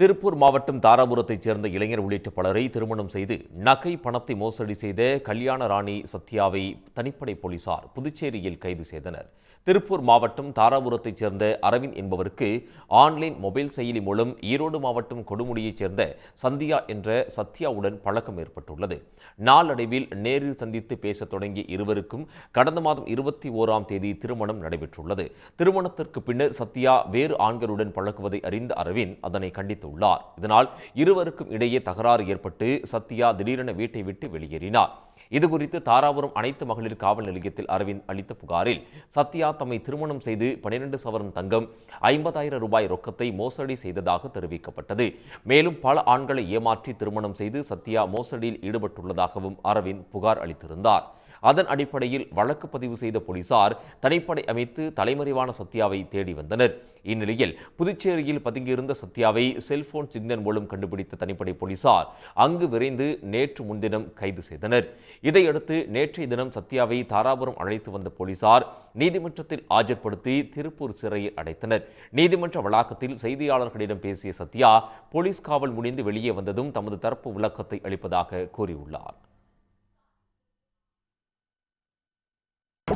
திருப்பூர் மாவட்டம் தாராபுரத்தைச் சேர்ந்த இளைஞர் உள்ளிட்ட பலரை திருமணம் செய்து நகை பணத்தை மோசடி செய்த கல்யாண ராணி சத்யாவை தனிப்படை போலீசார் புதுச்சேரியில் கைது செய்தனர். திருப்பூர் மாவட்டம் தாராபுரத்தைச் சேர்ந்த அரவிந்த் என்பவருக்கு ஆன்லைன் மொபைல் செயலி மூலம் ஈரோடு மாவட்டம் கொடுமுடியைச் சேர்ந்த சந்தியா என்ற சத்யாவுடன் பழக்கம் ஏற்பட்டுள்ளது. நாளடைவில் நேரில் சந்தித்து பேசத் தொடங்கிய இருவருக்கும் கடந்த மாதம் இருபத்தி ஓராம் தேதி திருமணம் நடைபெற்றுள்ளது. திருமணத்திற்கு பின்னர் சத்யா வேறு ஆண்களுடன் பழக்குவதை அறிந்த அரவிந்த் அதனை கண்டித்து கண்டித்துள்ளார் இதனால் இருவருக்கும் இடையே தகராறு ஏற்பட்டு சத்யா திடீரென வீட்டை விட்டு வெளியேறினார். இதுகுறித்து தாராபுரம் அனைத்து மகளிர் காவல் நிலையத்தில் அரவிந்த் அளித்த புகாரில் சத்யா தம்மை திருமணம் செய்து பனிரெண்டு சவரன் தங்கம் ஐம்பதாயிரம் ரூபாய் ரொக்கத்தை மோசடி செய்ததாக தெரிவிக்கப்பட்டது. மேலும் பல ஆண்களை ஏமாற்றி திருமணம் செய்து சத்யா மோசடியில் ஈடுபட்டுள்ளதாகவும் அரவிந்த் புகார் அளித்திருந்தார். அதன் அடிப்படையில் வழக்கு பதிவு செய்த போலீசார் தனிப்படை அமைத்து தலைமறைவான சத்யாவை தேடி வந்தனர். இந்நிலையில் புதுச்சேரியில் பதுங்கியிருந்த சத்யாவை செல்போன் சிக்னல் மூலம் கண்டுபிடித்த தனிப்படை போலீசார் அங்கு விரைந்து நேற்று முன்தினம் கைது செய்தனர். இதையடுத்து நேற்றைய தினம் சத்யாவை தாராபுரம் அழைத்து வந்த போலீசார் நீதிமன்றத்தில் ஆஜர்படுத்தி திருப்பூர் சிறையில் அடைத்தனர். நீதிமன்ற வளாகத்தில் செய்தியாளர்களிடம் பேசிய சத்யா போலீஸ் காவல் முடிந்து வெளியே வந்ததும் தமது தரப்பு விளக்கத்தை அளிப்பதாக கூறியுள்ளார்.